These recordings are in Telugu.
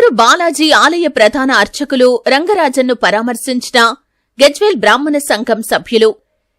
చిలుకూరు బాలాజీ ఆలయ ప్రధాన అర్చకులు రంగరాజన్ను పరామర్శించిన గజ్వేల్ బ్రాహ్మణ సంఘం సభ్యులు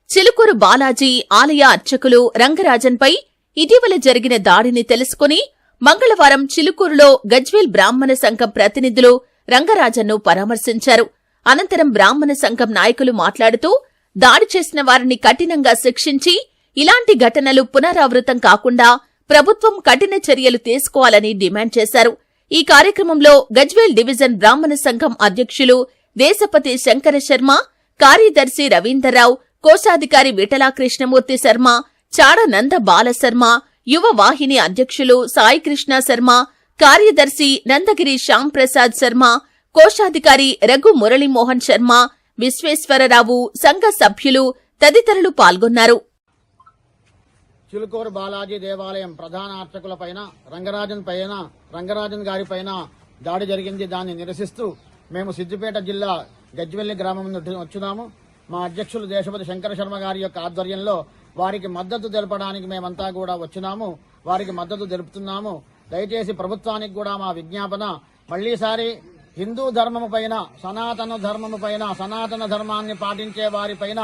చిలుకూరు బాలాజీ ఆలయ అర్చకులు రంగరాజన్పై ఇటీవల జరిగిన దాడిని తెలుసుకుని మంగళవారం చిలుకూరులో గజ్వేల్ బ్రాహ్మణ సంఘం ప్రతినిధులు రంగరాజన్ను పరామర్శించారు. అనంతరం బ్రాహ్మణ సంఘం నాయకులు మాట్లాడుతూ దాడి చేసిన వారిని కఠినంగా శిక్షించి ఇలాంటి ఘటనలు పునరావృతం కాకుండా ప్రభుత్వం కఠిన చర్యలు తీసుకోవాలని డిమాండ్ చేశారు. ఈ కార్యక్రమంలో గజ్వేల్ డివిజన్ బ్రాహ్మణ సంఘం అధ్యక్షులు దేశపతి శంకర శర్మ కార్యదర్శి రవీందర్రావు కోశాధికారి విఠలా కృష్ణమూర్తి శర్మ చాడ నంద బాలశర్మ యువ వాహిని అధ్యక్షులు సాయికృష్ణ శర్మ కార్యదర్శి నందగిరి శ్యామ్ ప్రసాద్ శర్మ కోశాధికారి రఘు మురళీమోహన్ శర్మ విశ్వేశ్వరరావు సంఘ సభ్యులు తదితరులు పాల్గొన్నారు. చిలుకూరు బాలాజీ దేవాలయం ప్రధాన అర్చకుల పైన రంగరాజన్ పైన రంగరాజన్ గారి పైన దాడి జరిగింది. దాన్ని నిరసిస్తూ మేము సిద్దిపేట జిల్లా గజ్వెల్లి గ్రామం నుండి వచ్చున్నాము. మా అధ్యక్షులు దేశపతి శంకర శర్మ గారి యొక్క ఆధ్వర్యంలో వారికి మద్దతు తెలపడానికి మేమంతా కూడా వచ్చినాము. వారికి మద్దతు తెలుపుతున్నాము. దయచేసి ప్రభుత్వానికి కూడా మా విజ్ఞాపన. మళ్ళీసారి హిందూ ధర్మము పైన సనాతన ధర్మము పైన సనాతన ధర్మాన్ని పాటించే వారిపైన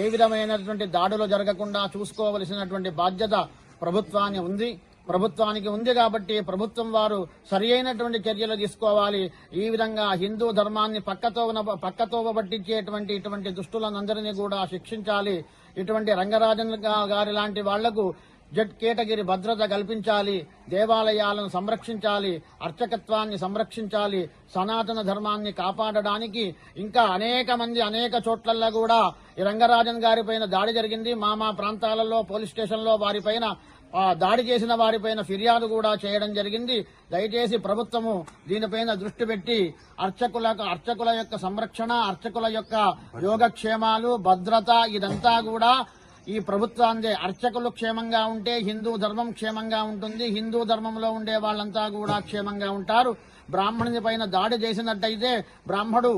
ఏ విధమైనటువంటి దాడులు జరగకుండా చూసుకోవలసినటువంటి బాధ్యత ప్రభుత్వాన్ని ఉంది. ప్రభుత్వానికి ఉంది కాబట్టి ప్రభుత్వం వారు సరి అయినటువంటి చర్యలు తీసుకోవాలి. ఈ విధంగా హిందూ ధర్మాన్ని పక్కతో పక్కతో పట్టించేటువంటి ఇటువంటి దుష్టులందరినీ కూడా శిక్షించాలి. ఇటువంటి రంగరాజన్ గారి లాంటి వాళ్ళకు జట్ కేటగిరి భద్రత కల్పించాలి దేవాలయాలను సంరక్షించాలి అర్చకత్వాన్ని సంరక్షించాలి సనాతన ధర్మాన్ని కాపాడడానికి ఇంకా అనేక మంది అనేక చోట్లల్లో కూడా ఈ రంగరాజన్ గారి పైన దాడి జరిగింది. మా మా ప్రాంతాలలో పోలీస్ స్టేషన్లో వారిపైన దాడి చేసిన వారిపైన ఫిర్యాదు కూడా చేయడం జరిగింది. దయచేసి ప్రభుత్వము దీనిపైన దృష్టి పెట్టి అర్చకులకు అర్చకుల యొక్క సంరక్షణ అర్చకుల యొక్క యోగక్షేమాలు భద్రత ఇదంతా కూడా ఈ ప్రభుత్వాందే అర్చకులు క్షేమంగా ఉంటే హిందూ ధర్మం క్షేమంగా ఉంటుంది. హిందూ ధర్మంలో ఉండే వాళ్ళంతా కూడా క్షేమంగా ఉంటారు. బ్రాహ్మణుని పైన దాడి చేసినట్టయితే బ్రాహ్మడు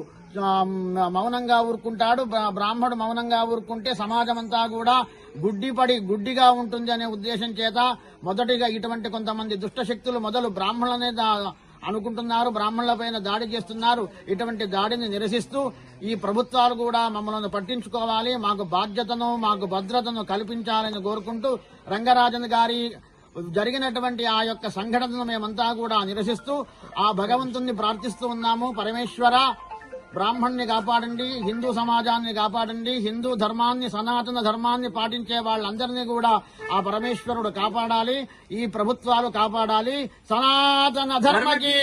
మౌనంగా ఊరుకుంటాడు. బ్రాహ్మడు మౌనంగా ఊరుకుంటే సమాజం అంతా కూడా గుడ్డిపడి గుడ్డిగా ఉంటుంది అనే ఉద్దేశం చేత మొదటిగా ఇటువంటి కొంతమంది దుష్ట శక్తులు మొదలు బ్రాహ్మణులనే దా- అనుకుంటున్నారు బ్రాహ్మణుల పైన దాడి చేస్తున్నారు ఇటువంటి దాడిని నిరసిస్తూ ఈ ప్రభుత్వాలు కూడా మమ్మల్ని పట్టించుకోవాలి మాకు బాధ్యతను మాకు భద్రతను కల్పించాలని కోరుకుంటూ రంగరాజన్ గారి జరిగినటువంటి ఆ యొక్క సంఘటనను మేమంతా కూడా నిరసిస్తూ ఆ భగవంతుణ్ణి ప్రార్థిస్తూ ఉన్నాము. పరమేశ్వర బ్రాహ్మణ్ణి కాపాడండి హిందూ సమాజాన్ని కాపాడండి హిందూ ధర్మాన్ని సనాతన ధర్మాన్ని పాటించే వాళ్ళందరినీ కూడా ఆ పరమేశ్వరుడు కాపాడాలి ఈ ప్రభుత్వాలు కాపాడాలి. సనాతన ధర్మకి